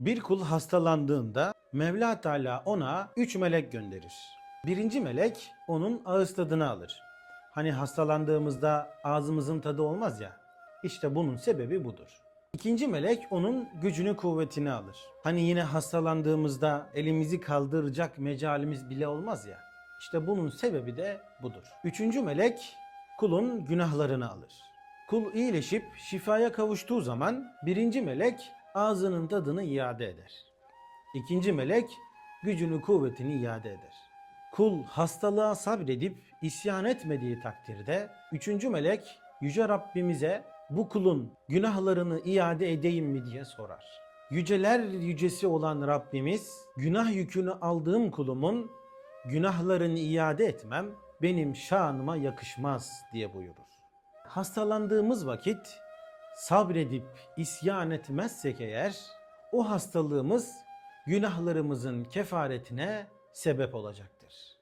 Bir kul hastalandığında Mevla Teala ona üç melek gönderir. Birinci melek onun ağız tadını alır. Hani hastalandığımızda ağzımızın tadı olmaz ya. İşte bunun sebebi budur. İkinci melek onun gücünü kuvvetini alır. Hani yine hastalandığımızda elimizi kaldıracak mecalimiz bile olmaz ya. İşte bunun sebebi de budur. Üçüncü melek kulun günahlarını alır. Kul iyileşip şifaya kavuştuğu zaman birinci melek ağzının tadını iade eder. İkinci melek gücünü kuvvetini iade eder. Kul hastalığa sabredip isyan etmediği takdirde üçüncü melek yüce Rabbimize bu kulun günahlarını iade edeyim mi diye sorar. Yüceler yücesi olan Rabbimiz günah yükünü aldığım kulumun günahlarını iade etmem benim şanıma yakışmaz diye buyurur. Hastalandığımız vakit sabredip isyan etmezsek eğer o hastalığımız günahlarımızın kefaretine sebep olacaktır.